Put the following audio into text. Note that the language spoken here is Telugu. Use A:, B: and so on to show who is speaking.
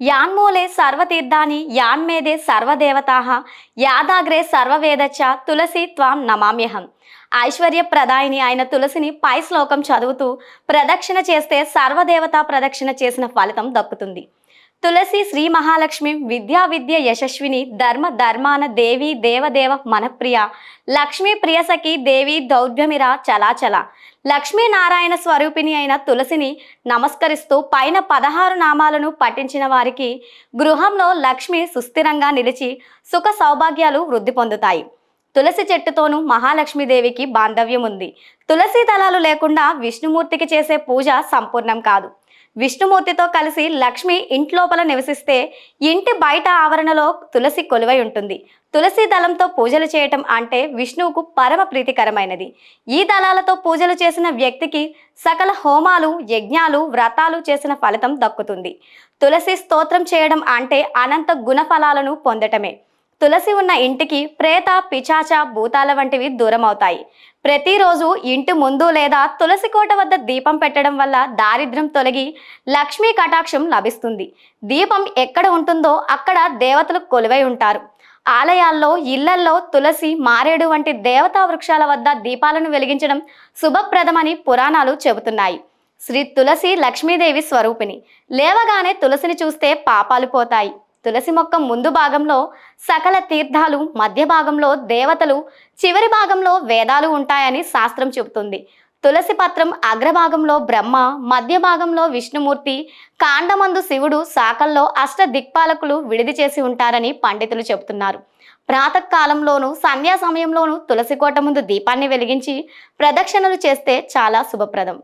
A: యాన్మూలే సర్వతీర్థాని యాన్మేదే సర్వదేవతాహ యాదాగ్రే సర్వవేదచ్చ తులసి త్వాం నమామ్యహం. ఐశ్వర్యప్రదాయిని అయిన తులసిని పై శ్లోకం చదువుతూ ప్రదక్షిణ చేస్తే సర్వదేవతా ప్రదక్షిణ చేసిన ఫలితం దక్కుతుంది. తులసి శ్రీ మహాలక్ష్మి విద్యా విద్య యశస్విని ధర్మ ధర్మాన దేవి దేవదేవ మనప్రియ. లక్ష్మీ ప్రియసఖి దేవి దౌర్భ్యమిర చలాచల. లక్ష్మీనారాయణ స్వరూపిణి అయిన తులసిని నమస్కరిస్తూ పైన పదహారు నామాలను పఠించిన వారికి గృహంలో లక్ష్మి సుస్థిరంగా నిలిచి సుఖ సౌభాగ్యాలు వృద్ధి పొందుతాయి. తులసి చెట్టుతోనూ మహాలక్ష్మీదేవికి బాంధవ్యం ఉంది తులసి దళాలు లేకుండా విష్ణుమూర్తికి చేసే పూజ సంపూర్ణం కాదు. విష్ణుమూర్తితో కలిసి లక్ష్మి ఇంట్లోపల నివసిస్తే ఇంటి బయట ఆవరణలో తులసి కొలువై ఉంటుంది. తులసి దళంతో పూజలు చేయటం అంటే విష్ణువుకు పరమ ప్రీతికరమైనది. ఈ దళాలతో పూజలు చేసిన వ్యక్తికి సకల హోమాలు యజ్ఞాలు వ్రతాలు చేసిన ఫలితం దక్కుతుంది. తులసి స్తోత్రం చేయడం అంటే అనంత గుణఫలాలను పొందటమే. తులసి ఉన్న ఇంటికి ప్రేత పిచాచ భూతాల వంటివి దూరం అవుతాయి ప్రతిరోజు ఇంటి ముందు లేదా తులసి కోట వద్ద దీపం పెట్టడం వల్ల దారిద్ర్యం తొలగి లక్ష్మీ కటాక్షం లభిస్తుంది. దీపం ఎక్కడ ఉంటుందో అక్కడ దేవతలు కొలువై ఉంటారు. ఆలయాల్లో ఇళ్ళల్లో తులసి మారేడు వంటి దేవతా వృక్షాల వద్ద దీపాలను వెలిగించడం శుభప్రదమని పురాణాలు చెబుతున్నాయి. శ్రీ తులసి లక్ష్మీదేవి స్వరూపిణి. లేవగానే తులసిని చూస్తే పాపాలు పోతాయి. తులసి మొక్క ముందు భాగంలో సకల తీర్థాలు మధ్య భాగంలో దేవతలు చివరి భాగంలో వేదాలు ఉంటాయని శాస్త్రం చెబుతుంది. తులసి పత్రం అగ్రభాగంలో బ్రహ్మ మధ్య భాగంలో విష్ణుమూర్తి కాండమందు శివుడు శాఖల్లో అష్ట దిక్పాలకులు విడిది చేసి ఉంటారని పండితులు చెబుతున్నారు. ప్రాతకాలంలోనూ సంధ్యా సమయంలోనూ తులసి కోట ముందు దీపాన్ని వెలిగించి ప్రదక్షిణలు చేస్తే చాలా శుభప్రదం.